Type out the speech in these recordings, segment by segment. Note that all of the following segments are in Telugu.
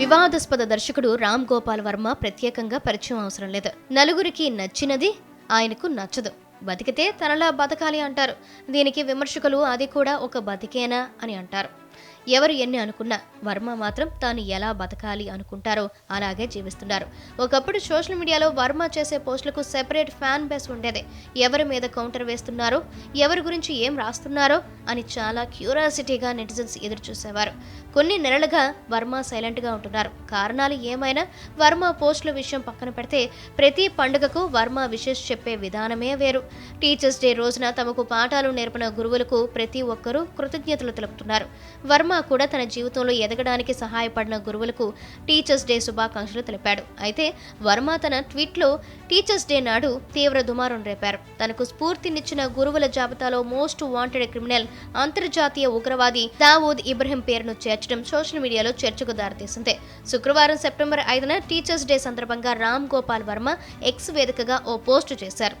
వివాదాస్పద దర్శకుడు రామ్ గోపాల్ వర్మ ప్రత్యేకంగా పరిచయం అవసరం లేదు. నలుగురికి నచ్చినది ఆయనకు నచ్చదు. బతికితే తనలా బతకాలి అంటారు. దీనికి విమర్శకులు అది కూడా ఒక బతికేనా అని అంటారు. ఎవరు ఎన్ని అనుకున్నా వర్మ మాత్రం తాను ఎలా బతకాలి అనుకుంటారో అలాగే జీవిస్తున్నారు. ఒకప్పుడు సోషల్ మీడియాలో వర్మ చేసే పోస్టులకు సెపరేట్ ఫ్యాన్ బేస్ ఉండేది. ఎవరి మీద కౌంటర్ వేస్తున్నారో ఎవరి గురించి ఏం రాస్తున్నారో అని చాలా క్యూరియాసిటీగా నెటిజన్స్ ఎదురు చూసేవారు కొన్ని నెలలుగా వర్మ సైలెంట్గా ఉంటున్నారు. కారణాలు ఏమైనా వర్మ పోస్టుల విషయం పక్కన పెడితే ప్రతి పండుగకు వర్మ విషెస్ చెప్పే విధానమే వేరు. టీచర్స్ డే రోజున తమకు పాఠాలు నేర్పిన గురువులకు ప్రతి ఒక్కరూ కృతజ్ఞతలు తెలుపుతున్నారు. వర్మ కూడా తన జీవితంలో ఎదగడానికి సహాయపడిన గురువులకు టీచర్స్ డే శుభాకాంక్షలు తెలిపాడు. అయితే వర్మ తన ట్వీట్లో టీచర్స్ డే నాడు తీవ్ర దుమారం రేపారు. తనకు స్ఫూర్తినిచ్చిన గురువుల జాబితాలో మోస్ట్ వాంటెడ్ క్రిమినల్ అంతర్జాతీయ ఉగ్రవాది దావూద్ ఇబ్రహీం పేరును చేర్చడం సోషల్ మీడియాలో చర్చకు దారితీసింది. శుక్రవారం సెప్టెంబర్ ఐదున టీచర్స్ డే సందర్భంగా రామ్ గోపాల్ వర్మ ఎక్స్ వేదికగా ఓ పోస్టు చేశారు.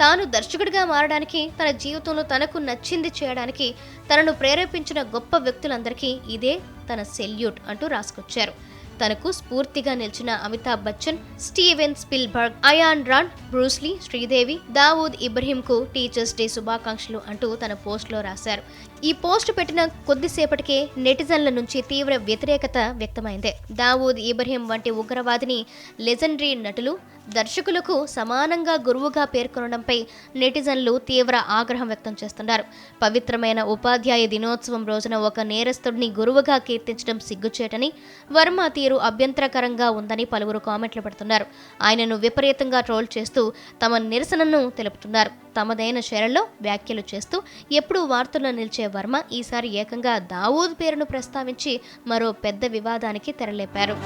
తాను దర్శకుడిగా మారడానికి తన జీవితంలో తనకు నచ్చింది చేయడానికి తనను ప్రేరేపించిన గొప్ప వ్యక్తులందరికీ ఇదే తన సెల్యూట్ అంటూ రాసుకొచ్చారు. తనకు స్ఫూర్తిగా నిలిచిన Amitabh Bachchan Steven Spielberg Ayn Rand Bruce Lee Sridevi Dawood ఇబ్రహీంకు teachers day శుభాకాంక్షలు అంటూ తన పోస్ట్లో రాశారు. ఈ పోస్ట్ పెట్టిన కొద్దిసేపటికే నెటిజన్ల నుంచి తీవ్ర వ్యతిరేకత వ్యక్తమైంది. దావూద్ ఇబ్రహీం వంటి ఉగ్రవాదిని లెజెండరీ నటులు దర్శకులకు సమానంగా గురువుగా పేర్కొనడంపై నెటిజన్లు తీవ్ర ఆగ్రహం వ్యక్తం చేస్తున్నారు. పవిత్రమైన ఉపాధ్యాయ దినోత్సవం రోజున ఒక నేరస్తుడిని గురువుగా కీర్తించడం సిగ్గుచేటని వర్మ తీరు అభ్యంతరకరంగా ఉందని పలువురు కామెంట్లు పెడుతున్నారు. ఆయనను విపరీతంగా ట్రోల్ చేస్తూ తమ నిరసనను తెలుపుతున్నారు. తమదైన శైలిలో వ్యాఖ్యలు చేస్తూ ఎప్పుడూ వార్తల్లో నిలిచే వర్మ ఈసారి ఏకంగా దావూద్ పేరును ప్రస్తావించి మరో పెద్ద వివాదానికి తెరలేపారు.